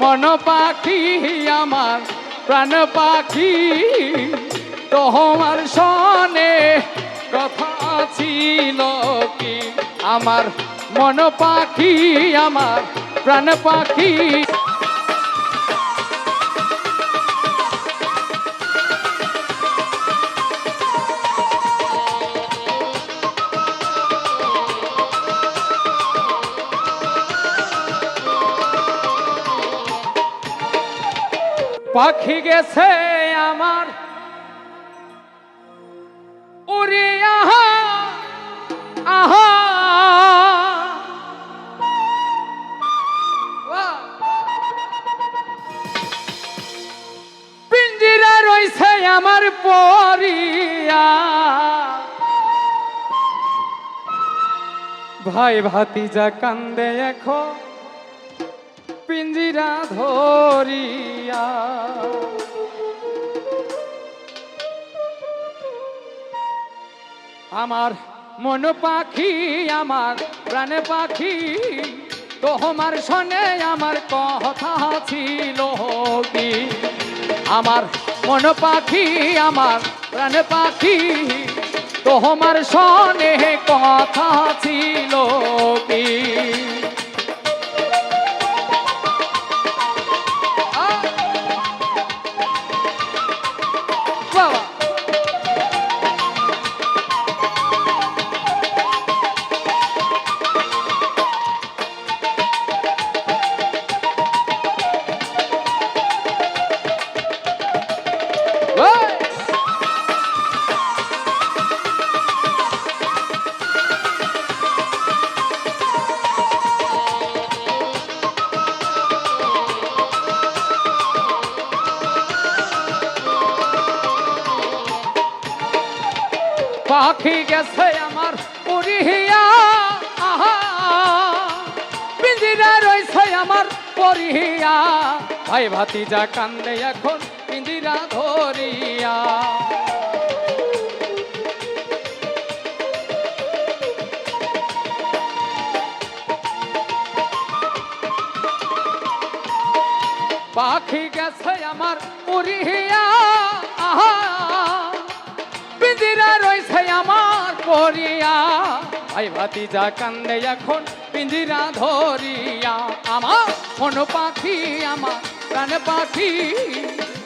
মন পাখি আমার, প্রাণ পাখি, তোমার সনে কথা ছিল কি? আমার মন পাখি, আমার প্রাণ পাখি। পাখি গেছে আমার। উড়ে আহা আহা। পিঞ্জিরা আমার পরিয়া। ভাই ভাতিজা কান্দে এখন। পিঞ্জিরা ধরিয়া। আমার মন পাখি, আমার প্রাণ পাখি, তোমার শোনে আমার কথা ছিল কি? আমার মন পাখি, আমার প্রাণ পাখি, তোমার শোনে কথা ছিল কি? পাখি গেছে আমার উড়িয়া আহা, পিঞ্জিরা রয়েছে আমার পরিয়া ভাই ভাতিজা কান্দে এখন পিঞ্জিরা ধরিয়া। পাখি গেছে আমার উড়িয়া ভাই ভাতিজা কান্দে এখন, পিঞ্জিরা ধরিয়া আমার মন পাখি আমার, প্রাণ পাখি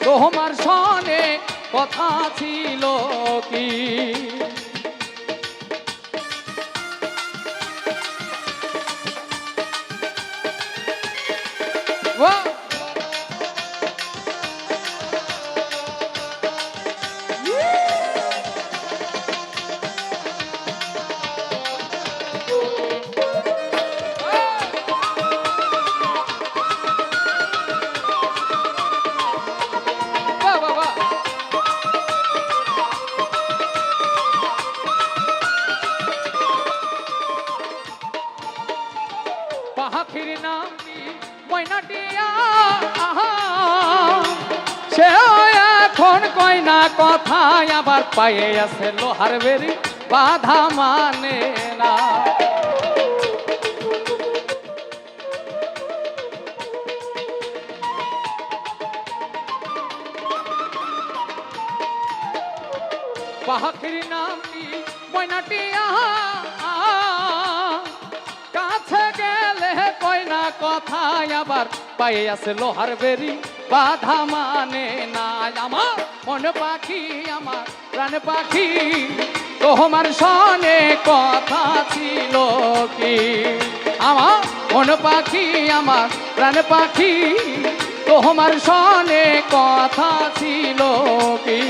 তোমার সনে কথা ছিল কি বাহ! পাখির নাম ময়নাটিয়া। সেও এখন কয় না কথায়, আবার পায়ে আছে লোহার বেরি, বাধা মানে না পাখির নাম ময়নাটিয়া কথায় আবার পায়ে আছে লোহার বেরি। বাধা মানে না আমার মন পাখি, আমার প্রাণ পাখি। তোমার সনে কথা ছিল কি? আমার মন পাখি, আমার প্রাণ পাখি। তোমার সনে কথা ছিল কি?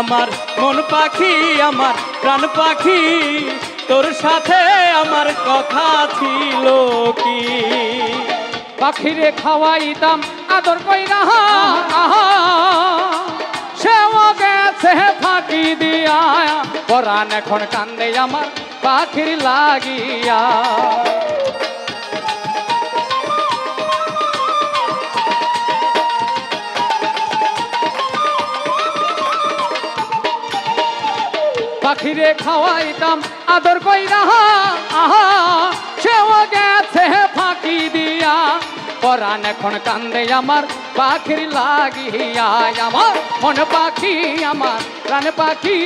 আমার মন পাখি, আমার প্রাণ পাখি, তোর সাথে আমার কথা ছিল কি? পাখিরে খাওয়াইতাম আদর কইরা আহা। সেও গেছে ফাঁকি দিয়া, পরাণ এখন কান্দে আমার পাখির লাগিয়া। পাখিরে খাওয়াইতাম, আদর কইরা, আহা সেও গেছে ফাঁকি দিয়া। পরাণ এখন কান্দে আমার, পাখির লাগিয়া, আমার মন পাখি, আমার প্রাণ পাখি।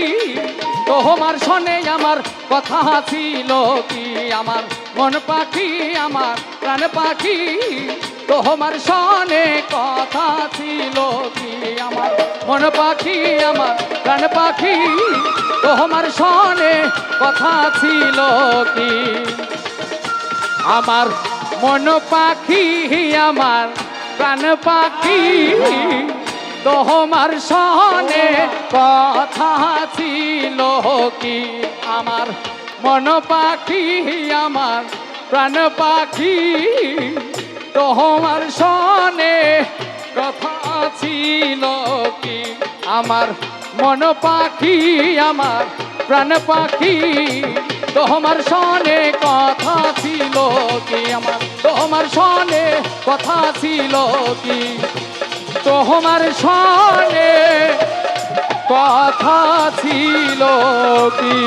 তোমার শোনে আমার কথা ছিল কি, আমার মন পাখি, আমার প্রাণ পাখি। তোমার শোনে কথা ছিল কি, আমার মন পাখি, আমার প্রাণ পাখি। তোমার শোনে কথা ছিল কি? আমার মন পাখি আমার প্রাণ পাখি তোমার সনে কথা ছিল কি? আমার মন পাখি আমার প্রাণ পাখি তোমার সনে কথা ছিল কি? আমার মন পাখি আমার, প্রাণ পাখি। তোমার সনে কথা ছিল কি আমার? তোমার সনে কথা ছিল কি? তোমার সনে কথা ছিল কি?